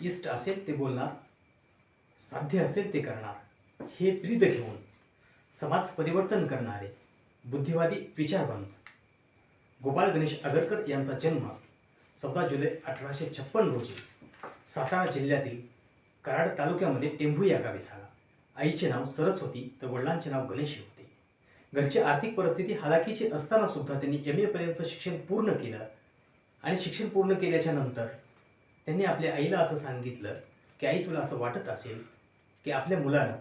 इष्ट असेल ते बोलणार साध्य असेल ते करणार. हे प्रीत घेऊन समाज परिवर्तन करणारे बुद्धिवादी विचारवंत गोपाळ गणेश आगरकर यांचा जन्म चौदा जुलै अठराशे छप्पन रोजी सातारा जिल्ह्यातील कराड तालुक्यामध्ये टेंभू या गावी झाला. आईचे नाव सरस्वती तर वडिलांचे नाव गणेश होते. घरची आर्थिक परिस्थिती हालाकीची असताना सुद्धा त्यांनी एम एपर्यंत शिक्षण पूर्ण केलं आणि शिक्षण पूर्ण केल्याच्यानंतर त्यांनी आपल्या आईला असं सांगितलं की आई तुला असं वाटत असेल की आपल्या मुलानं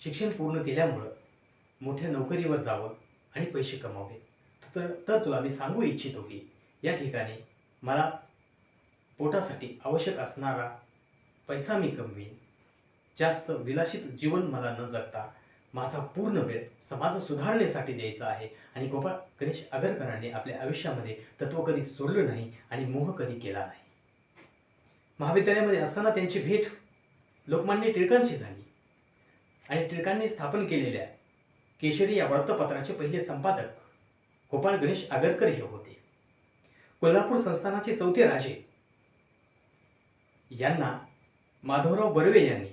शिक्षण पूर्ण केल्यामुळं मोठ्या नोकरीवर जावं आणि पैसे कमावे. तर तर तुला मी सांगू इच्छितो की या ठिकाणी मला पोटासाठी आवश्यक असणारा पैसा मी कमवीन. जास्त विलासित जीवन मला न जगता माझा पूर्ण वेळ समाज सुधारणेसाठी द्यायचा आहे. आणि गोपाळ गणेश आगरकरांनी आपल्या आयुष्यामध्ये तत्व कधी सोडलं नाही आणि मोह कधी केला नाही. महाविद्यालयामध्ये असताना त्यांची भेट लोकमान्य टिळकांशी झाली. आणि टिळकांनी स्थापन केलेल्या केशरी या वृत्तपत्राचे पहिले संपादक गोपाळ गणेश आगरकर हे होते. कोल्हापूर संस्थानाचे चौथे राजे यांना माधवराव बर्वे यांनी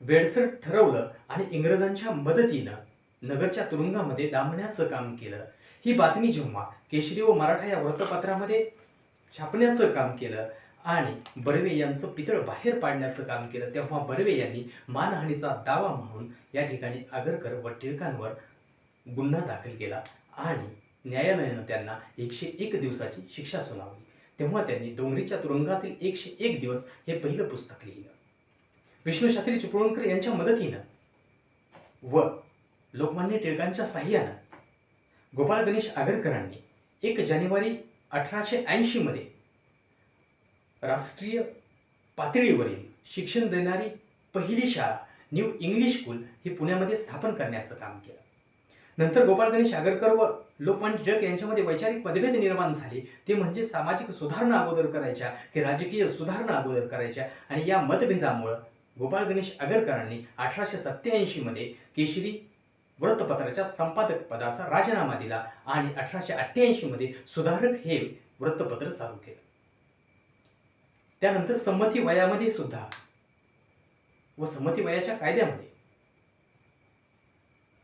वेडसर ठरवलं आणि इंग्रजांच्या मदतीनं नगरच्या तुरुंगामध्ये डांबण्याचं काम केलं. ही बातमी जेव्हा केशरी व मराठा या वृत्तपत्रामध्ये छापण्याचं काम केलं आणि बर्वे यांचं पितळ बाहेर पाडण्याचं काम केलं तेव्हा बर्वे यांनी मानहानीचा दावा म्हणून या ठिकाणी आगरकर व टिळकांवर गुन्हा दाखल केला आणि न्यायालयानं त्यांना एकशे एक दिवसाची शिक्षा सुनावली. तेव्हा त्यांनी डोंगरीच्या तुरुंगातील एकशे एक दिवस हे पहिलं पुस्तक लिहिलं. विष्णू शास्त्री चिपळूणकर यांच्या मदतीनं व लोकमान्य टिळकांच्या साह्यानं गोपाळ गणेश आगरकरांनी एक जानेवारी अठराशे ऐंशीमध्ये राष्ट्रीय पातळीवरील शिक्षण देणारी पहिली शाळा न्यू इंग्लिश स्कूल ही पुण्यामध्ये स्थापन करण्याचं काम केलं. नंतर गोपाळ गणेश आगरकर व लोकमान्य टिळक यांच्यामध्ये वैचारिक मतभेद निर्माण झाले. ते म्हणजे सामाजिक सुधारणा अगोदर करायच्या की राजकीय सुधारणा अगोदर करायच्या आणि या मतभेदामुळं गोपाळ गणेश आगरकरांनी अठराशे सत्त्याऐंशीमध्ये केशरी वृत्तपत्राच्या संपादक पदाचा राजीनामा दिला आणि अठराशे अठ्ठ्याऐंशीमध्ये सुधारक हे वृत्तपत्र चालू केलं. त्यानंतर संमती वयामध्ये सुद्धा. व संमती वयाच्या कायद्यामध्ये.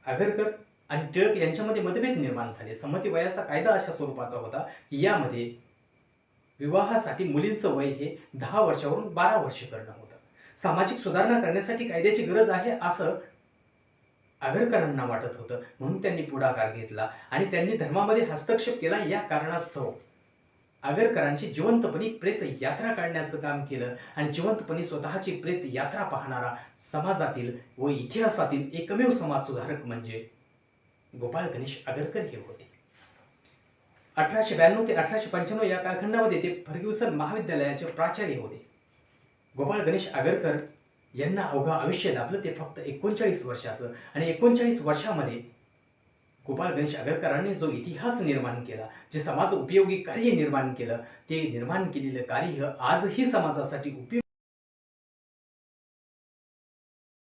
आगरकर आणि टिळक यांच्यामध्ये मतभेद निर्माण झाले. संमती वयाचा कायदा अशा स्वरूपाचा होता की यामध्ये विवाहासाठी मुलींचं वय हे दहा वर्षावरून बारा वर्ष करणं होतं. सामाजिक सुधारणा करण्यासाठी कायद्याची गरज आहे असं आगरकरांना वाटत होतं. म्हणून त्यांनी पुढाकार घेतला आणि त्यांनी धर्मामध्ये हस्तक्षेप केला या कारणास्तव. आगरकरांची जिवंतपणी प्रेत यात्रा काढण्याचं काम केलं आणि जिवंतपणी स्वतःची प्रेत यात्रा पाहणारा समाजातील व इतिहासातील एकमेव समाज सुधारक म्हणजे गोपाळ गणेश आगरकर हे होते. अठराशे ब्याण्णव ते अठराशे पंच्याण्णव या कालखंडामध्ये ते फर्ग्युसन महाविद्यालयाचे प्राचार्य होते. गोपाळ गणेश आगरकर यांना अवघं आयुष्य लाभलं ते फक्त एकोणचाळीस वर्षाचं आणि एकोणचाळीस वर्षामध्ये गोपाळ गणेश आगरकरांनी जो इतिहास निर्माण केला जे समाज उपयोगी कार्य निर्माण केलं ते निर्माण केलेलं कार्य आजही समाजासाठी उपयोग